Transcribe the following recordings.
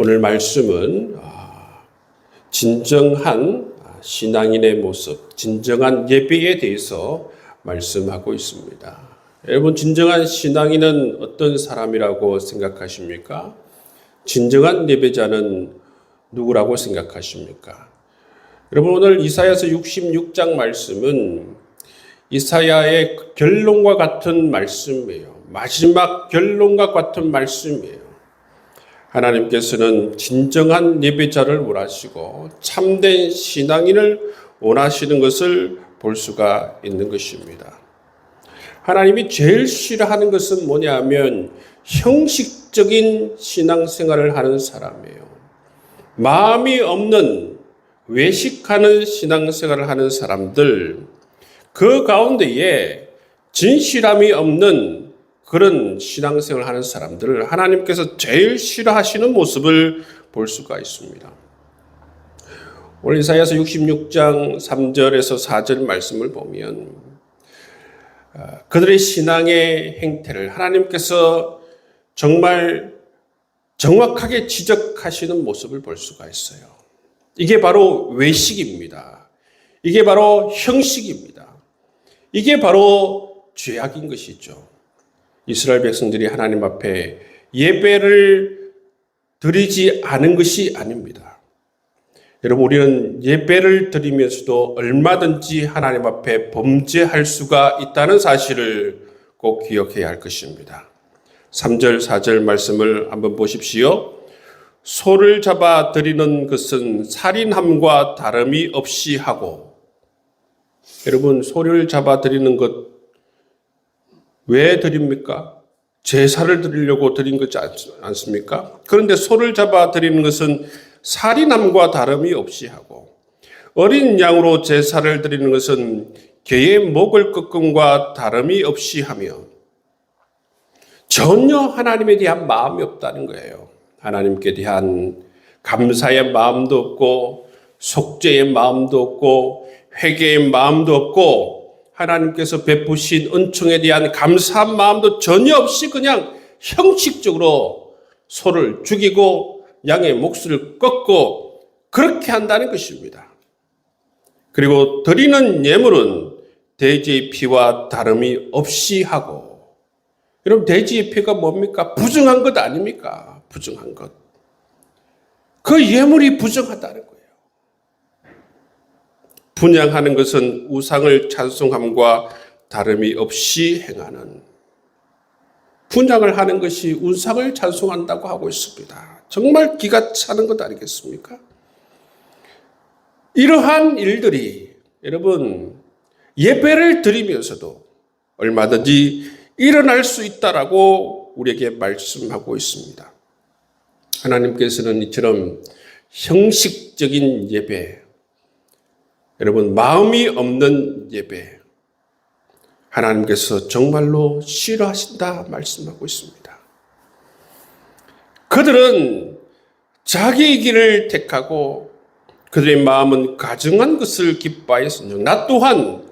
오늘 말씀은 아, 진정한 신앙인의 모습, 진정한 예배에 대해서 말씀하고 있습니다. 여러분, 진정한 신앙인은 어떤 사람이라고 생각하십니까? 진정한 예배자는 누구라고 생각하십니까? 여러분, 오늘 이사야서 66장 말씀은 이사야의 결론과 같은 말씀이에요. 마지막 결론과 같은 말씀이에요. 하나님께서는 진정한 예배자를 원하시고 참된 신앙인을 원하시는 것을 볼 수가 있는 것입니다. 하나님이 제일 싫어하는 것은 뭐냐면 형식적인 신앙생활을 하는 사람이에요. 마음이 없는 외식하는 신앙생활을 하는 사람들, 그 가운데에 진실함이 없는 그런 신앙생활을 하는 사람들을 하나님께서 제일 싫어하시는 모습을 볼 수가 있습니다. 오늘 이사야서 66장 3절에서 4절 말씀을 보면 아, 그들의 신앙의 행태를 하나님께서 정말 정확하게 지적하시는 모습을 볼 수가 있어요. 이게 바로 외식입니다. 이게 바로 형식입니다. 이게 바로 죄악인 것이죠. 이스라엘 백성들이 하나님 앞에 예배를 드리지 않은 것이 아닙니다. 여러분, 우리는 예배를 드리면서도 얼마든지 하나님 앞에 범죄할 수가 있다는 사실을 꼭 기억해야 할 것입니다. 3절, 4절 말씀을 한번 보십시오. 소를 잡아 드리는 것은 살인함과 다름이 없이 하고, 여러분, 소를 잡아 드리는 것 왜 드립니까? 제사를 드리려고 드린 것지 않습니까? 그런데 소를 잡아 드리는 것은 살인함과 다름이 없이 하고 어린 양으로 제사를 드리는 것은 개의 목을 꺾음과 다름이 없이 하며 전혀 하나님에 대한 마음이 없다는 거예요. 하나님께 대한 감사의 마음도 없고 속죄의 마음도 없고 회개의 마음도 없고 하나님께서 베푸신 은총에 대한 감사한 마음도 전혀 없이 그냥 형식적으로 소를 죽이고 양의 목숨을 꺾고 그렇게 한다는 것입니다. 그리고 드리는 예물은 돼지의 피와 다름이 없이 하고 여러분 돼지의 피가 뭡니까? 부정한 것 아닙니까? 부정한 것. 그 예물이 부정하다는 거예요. 분양하는 것은 우상을 찬송함과 다름이 없이 행하는 분양을 하는 것이 우상을 찬송한다고 하고 있습니다. 정말 기가 차는 것 아니겠습니까? 이러한 일들이 여러분 예배를 드리면서도 얼마든지 일어날 수 있다라고 우리에게 말씀하고 있습니다. 하나님께서는 이처럼 형식적인 예배, 여러분, 마음이 없는 예배, 하나님께서 정말로 싫어하신다 말씀하고 있습니다. 그들은 자기의 길을 택하고 그들의 마음은 가증한 것을 기뻐하였으며 나 또한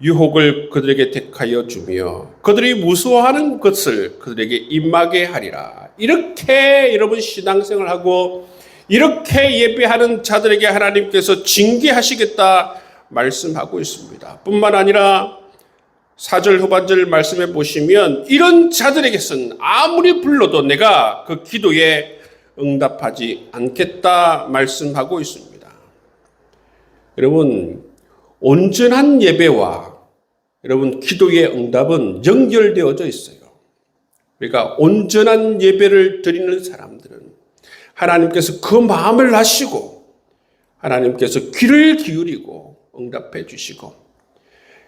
유혹을 그들에게 택하여 주며 그들이 무서워하는 것을 그들에게 임하게 하리라. 이렇게 여러분 신앙생활 하고 이렇게 예배하는 자들에게 하나님께서 징계하시겠다 말씀하고 있습니다. 뿐만 아니라 사절 후반절 말씀해 보시면 이런 자들에게서는 아무리 불러도 내가 그 기도에 응답하지 않겠다 말씀하고 있습니다. 여러분, 온전한 예배와 여러분 기도의 응답은 연결되어져 있어요. 그러니까 온전한 예배를 드리는 사람들은 하나님께서 그 마음을 하시고 하나님께서 귀를 기울이고 응답해 주시고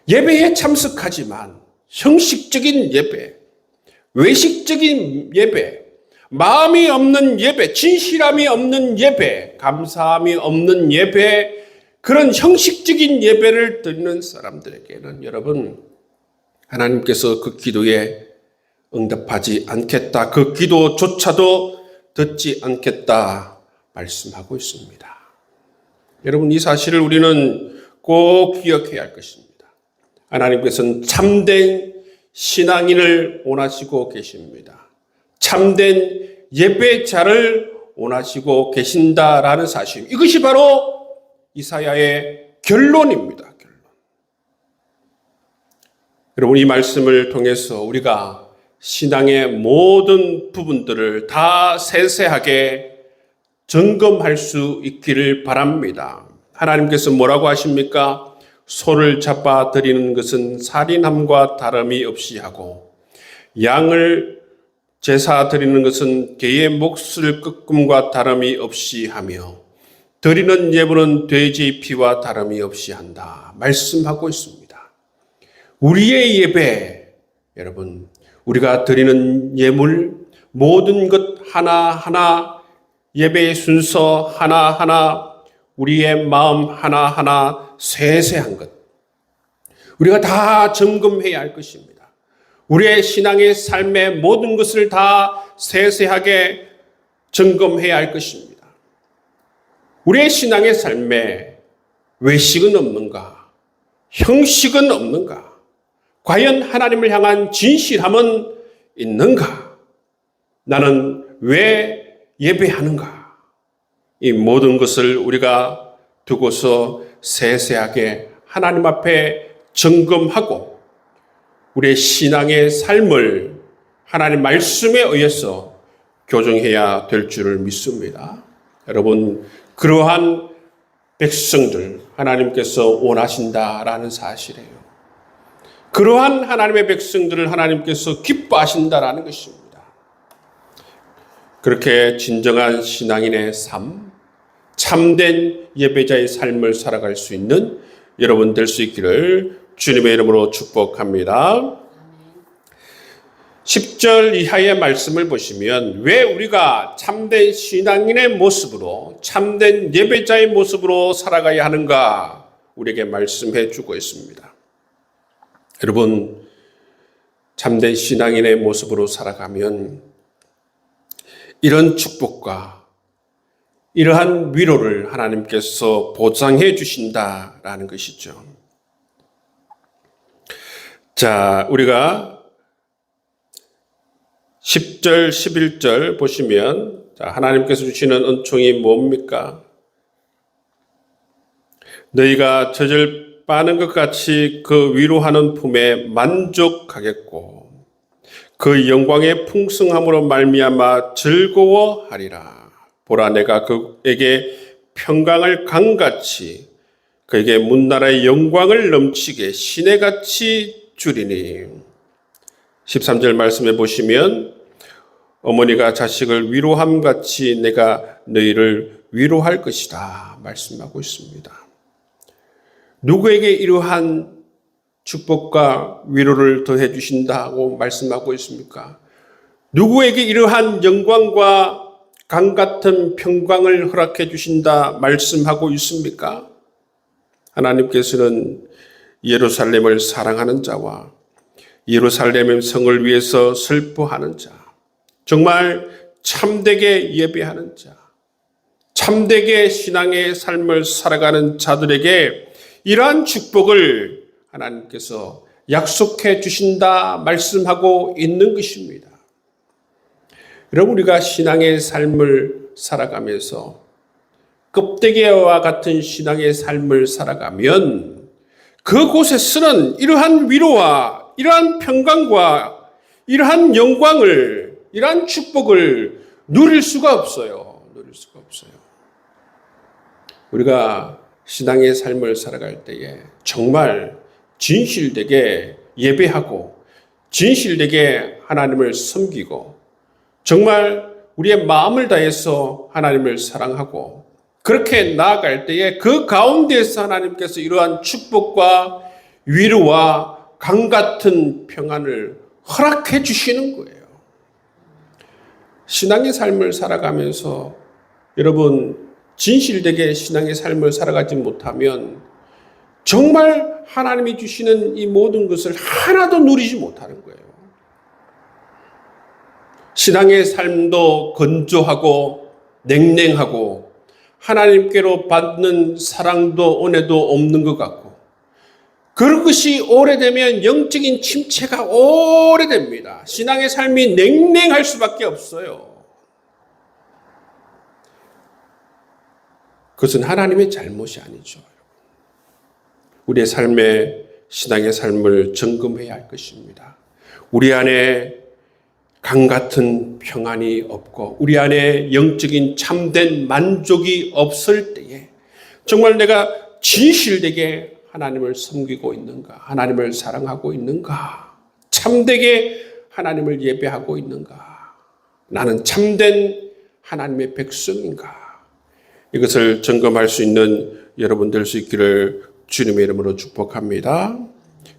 예배에 참석하지만 형식적인 예배, 외식적인 예배, 마음이 없는 예배, 진실함이 없는 예배, 감사함이 없는 예배, 그런 형식적인 예배를 드리는 사람들에게는 여러분, 하나님께서 그 기도에 응답하지 않겠다. 그 기도조차도 듣지 않겠다. 말씀하고 있습니다. 여러분, 이 사실을 우리는 꼭 기억해야 할 것입니다. 하나님께서는 참된 신앙인을 원하시고 계십니다. 참된 예배자를 원하시고 계신다라는 사실. 이것이 바로 이사야의 결론입니다. 결론. 여러분 이 말씀을 통해서 우리가 신앙의 모든 부분들을 다 세세하게 점검할 수 있기를 바랍니다. 하나님께서 뭐라고 하십니까? 소를 잡아 드리는 것은 살인함과 다름이 없이 하고 양을 제사 드리는 것은 개의 몫을 끄끔과 다름이 없이 하며 드리는 예물은 돼지 피와 다름이 없이 한다. 말씀하고 있습니다. 우리의 예배, 여러분, 우리가 드리는 예물, 모든 것 하나하나, 예배의 순서 하나하나, 우리의 마음 하나하나 세세한 것. 우리가 다 점검해야 할 것입니다. 우리의 신앙의 삶의 모든 것을 다 세세하게 점검해야 할 것입니다. 우리의 신앙의 삶에 외식은 없는가? 형식은 없는가? 과연 하나님을 향한 진실함은 있는가? 나는 왜 예배하는가? 이 모든 것을 우리가 두고서 세세하게 하나님 앞에 점검하고 우리의 신앙의 삶을 하나님 말씀에 의해서 교정해야 될 줄을 믿습니다. 여러분, 그러한 백성들 하나님께서 원하신다라는 사실이에요. 그러한 하나님의 백성들을 하나님께서 기뻐하신다라는 것입니다. 그렇게 진정한 신앙인의 삶, 참된 예배자의 삶을 살아갈 수 있는 여러분 될 수 있기를 주님의 이름으로 축복합니다. 10절 이하의 말씀을 보시면 왜 우리가 참된 신앙인의 모습으로 참된 예배자의 모습으로 살아가야 하는가 우리에게 말씀해 주고 있습니다. 여러분 참된 신앙인의 모습으로 살아가면 이런 축복과 이러한 위로를 하나님께서 보장해 주신다라는 것이죠. 자, 우리가 10절, 11절 보시면 자, 하나님께서 주시는 은총이 뭡니까? 너희가 젖을 빠는 것 같이 그 위로하는 품에 만족하겠고 그 영광의 풍성함으로 말미암아 즐거워하리라. 보라 내가 그에게 평강을 강같이 그에게 문나라의 영광을 넘치게 시내같이 주리니 13절 말씀에 보시면 어머니가 자식을 위로함 같이 내가 너희를 위로할 것이다 말씀하고 있습니다. 누구에게 이러한 축복과 위로를 더해 주신다고 말씀하고 있습니까? 누구에게 이러한 영광과 강 같은 평강을 허락해 주신다 말씀하고 있습니까? 하나님께서는 예루살렘을 사랑하는 자와 예루살렘의 성을 위해서 슬퍼하는 자, 정말 참되게 예배하는 자, 참되게 신앙의 삶을 살아가는 자들에게 이러한 축복을 하나님께서 약속해 주신다 말씀하고 있는 것입니다. 여러분, 우리가 신앙의 삶을 살아가면서 껍데기와 같은 신앙의 삶을 살아가면 그곳에 쓰는 이러한 위로와 이러한 평강과 이러한 영광을, 이러한 축복을 누릴 수가 없어요. 누릴 수가 없어요. 우리가 신앙의 삶을 살아갈 때에 정말 진실되게 예배하고 진실되게 하나님을 섬기고 정말 우리의 마음을 다해서 하나님을 사랑하고 그렇게 나아갈 때에 그 가운데서 하나님께서 이러한 축복과 위로와 강 같은 평안을 허락해 주시는 거예요. 신앙의 삶을 살아가면서 여러분 진실되게 신앙의 삶을 살아가지 못하면 정말 하나님이 주시는 이 모든 것을 하나도 누리지 못하는 거예요. 신앙의 삶도 건조하고 냉랭하고 하나님께로 받는 사랑도 은혜도 없는 것 같고 그것이 오래되면 영적인 침체가 오래됩니다. 신앙의 삶이 냉랭할 수밖에 없어요. 그것은 하나님의 잘못이 아니죠. 우리의 삶의 신앙의 삶을 점검해야 할 것입니다. 우리 안에 강 같은 평안이 없고 우리 안에 영적인 참된 만족이 없을 때에 정말 내가 진실되게 하나님을 섬기고 있는가? 하나님을 사랑하고 있는가? 참되게 하나님을 예배하고 있는가? 나는 참된 하나님의 백성인가? 이것을 점검할 수 있는 여러분 될 수 있기를 주님의 이름으로 축복합니다.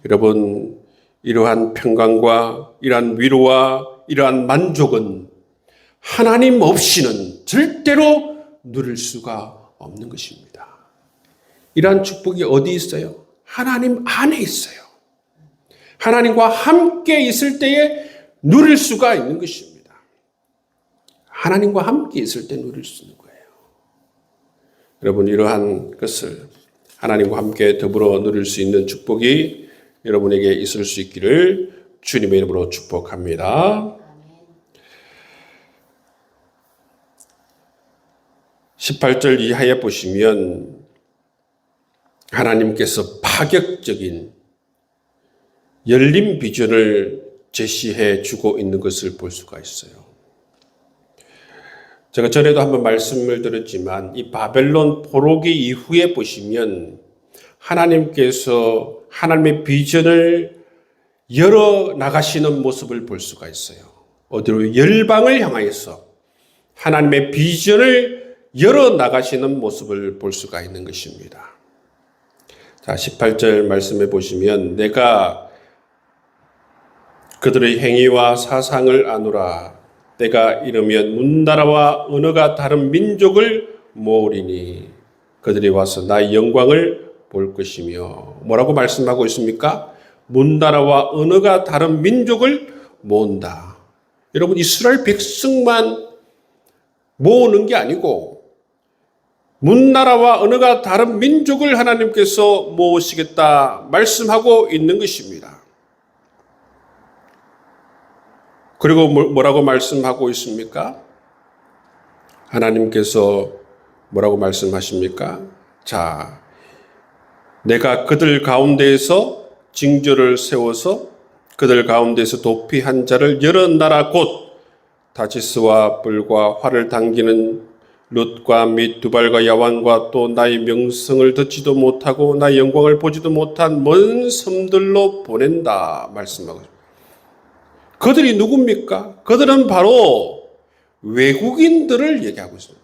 여러분, 이러한 평강과 이러한 위로와 이러한 만족은 하나님 없이는 절대로 누릴 수가 없는 것입니다. 이러한 축복이 어디 있어요? 하나님 안에 있어요. 하나님과 함께 있을 때에 누릴 수가 있는 것입니다. 하나님과 함께 있을 때 누릴 수 있는. 여러분, 이러한 것을 하나님과 함께 더불어 누릴 수 있는 축복이 여러분에게 있을 수 있기를 주님의 이름으로 축복합니다. 18절 이하에 보시면 하나님께서 파격적인 열린 비전을 제시해 주고 있는 것을 볼 수가 있어요. 제가 전에도 한번 말씀을 드렸지만 이 바벨론 포로기 이후에 보시면 하나님께서 하나님의 비전을 열어 나가시는 모습을 볼 수가 있어요. 어디로 열방을 향하여서 하나님의 비전을 열어 나가시는 모습을 볼 수가 있는 것입니다. 자, 18절 말씀해 보시면 내가 그들의 행위와 사상을 아노라 때가 이르면 문나라와 언어가 다른 민족을 모으리니 그들이 와서 나의 영광을 볼 것이며 뭐라고 말씀하고 있습니까? 문나라와 언어가 다른 민족을 모은다. 여러분 이스라엘 백성만 모으는 게 아니고 문나라와 언어가 다른 민족을 하나님께서 모으시겠다 말씀하고 있는 것입니다. 그리고 뭐, 뭐라고 말씀하고 있습니까? 하나님께서 뭐라고 말씀하십니까? 자, 내가 그들 가운데에서 징조를 세워서 그들 가운데서 도피 한 자를 여러 나라 곧 다지스와 뿔과 활을 당기는 룻과 및 두발과 야완과 또 나의 명성을 듣지도 못하고 나의 영광을 보지도 못한 먼 섬들로 보낸다 말씀하고 그들이 누굽니까? 그들은 바로 외국인들을 얘기하고 있습니다.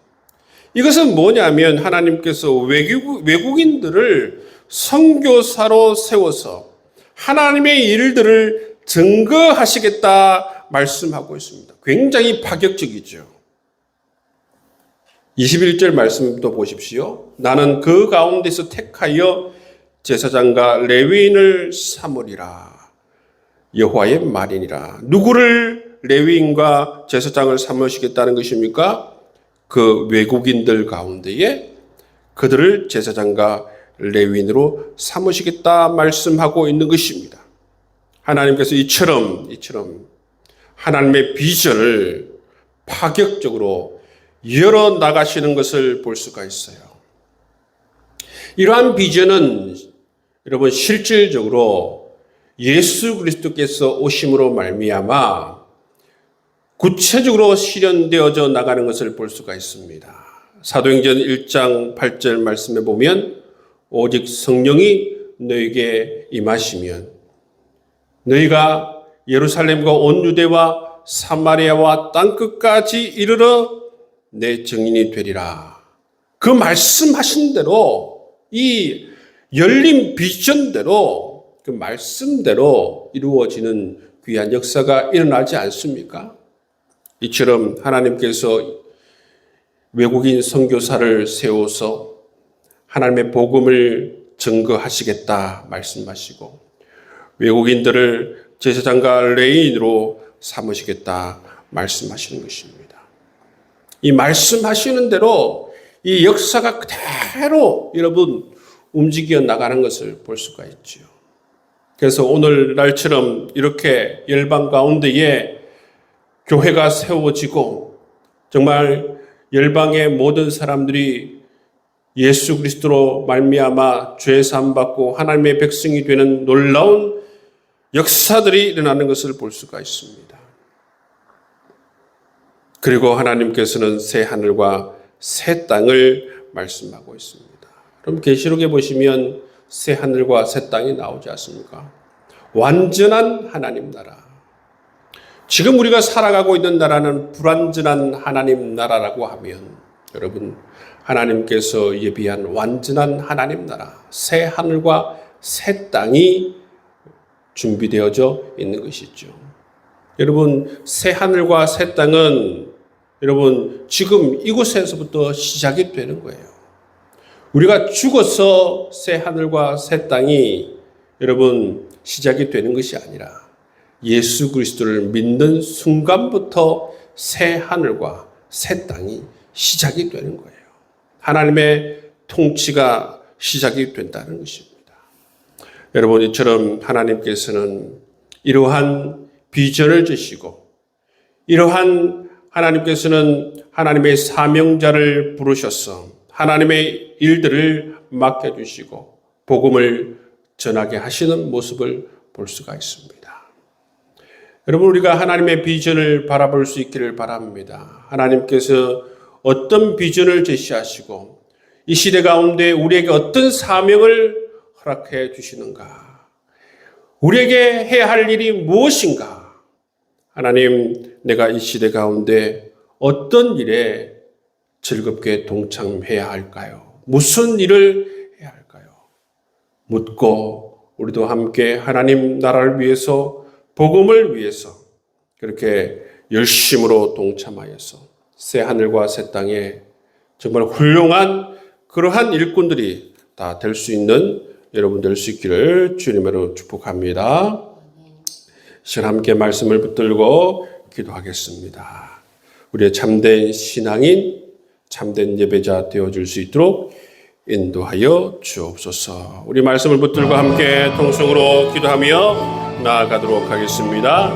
이것은 뭐냐면 하나님께서 외국, 외국인들을 선교사로 세워서 하나님의 일들을 증거하시겠다 말씀하고 있습니다. 굉장히 파격적이죠. 21절 말씀도 보십시오. 나는 그 가운데서 택하여 제사장과 레위인을 삼으리라. 여호와의 말이니라. 누구를 레위인과 제사장을 삼으시겠다는 것입니까? 그 외국인들 가운데에 그들을 제사장과 레위인으로 삼으시겠다 말씀하고 있는 것입니다. 하나님께서 이처럼 이처럼 하나님의 비전을 파격적으로 열어 나가시는 것을 볼 수가 있어요. 이러한 비전은 여러분 실질적으로 예수 그리스도께서 오심으로 말미암아 구체적으로 실현되어져 나가는 것을 볼 수가 있습니다. 사도행전 1장 8절 말씀에 보면 오직 성령이 너에게 임하시면 너희가 예루살렘과 온 유대와 사마리아와 땅 끝까지 이르러 내 증인이 되리라. 그 말씀하신 대로 이 열린 비전대로 그 말씀대로 이루어지는 귀한 역사가 일어나지 않습니까? 이처럼 하나님께서 외국인 선교사를 세워서 하나님의 복음을 증거하시겠다 말씀하시고 외국인들을 제사장과 레인으로 삼으시겠다 말씀하시는 것입니다. 이 말씀하시는 대로 이 역사가 그대로 여러분 움직여 나가는 것을 볼 수가 있죠. 그래서 오늘날처럼 이렇게 열방 가운데에 교회가 세워지고 정말 열방의 모든 사람들이 예수 그리스도로 말미암아 죄 사함 받고 하나님의 백성이 되는 놀라운 역사들이 일어나는 것을 볼 수가 있습니다. 그리고 하나님께서는 새 하늘과 새 땅을 말씀하고 있습니다. 그럼 계시록에 보시면 새 하늘과 새 땅이 나오지 않습니까? 완전한 하나님 나라. 지금 우리가 살아가고 있는 나라는 불완전한 하나님 나라라고 하면 여러분 하나님께서 예비한 완전한 하나님 나라 새 하늘과 새 땅이 준비되어져 있는 것이죠. 여러분 새 하늘과 새 땅은 여러분 지금 이곳에서부터 시작이 되는 거예요. 우리가 죽어서 새 하늘과 새 땅이 여러분 시작이 되는 것이 아니라 예수 그리스도를 믿는 순간부터 새 하늘과 새 땅이 시작이 되는 거예요. 하나님의 통치가 시작이 된다는 것입니다. 여러분 이처럼 하나님께서는 이러한 비전을 주시고 이러한 하나님께서는 하나님의 사명자를 부르셔서 하나님의 일들을 맡겨주시고 복음을 전하게 하시는 모습을 볼 수가 있습니다. 여러분 우리가 하나님의 비전을 바라볼 수 있기를 바랍니다. 하나님께서 어떤 비전을 제시하시고 이 시대 가운데 우리에게 어떤 사명을 허락해 주시는가? 우리에게 해야 할 일이 무엇인가? 하나님, 내가 이 시대 가운데 어떤 일에 즐겁게 동참해야 할까요? 무슨 일을 해야 할까요? 묻고 우리도 함께 하나님 나라를 위해서 복음을 위해서 그렇게 열심으로 동참하여서 새 하늘과 새 땅에 정말 훌륭한 그러한 일꾼들이 다 될 수 있는 여러분 될 수 있기를 주님으로 축복합니다. 시간 함께 말씀을 붙들고 기도하겠습니다. 우리의 참된 신앙인, 참된 예배자 되어줄 수 있도록 인도하여 주옵소서. 우리 말씀을 붙들고 함께 통성으로 기도하며 나아가도록 하겠습니다.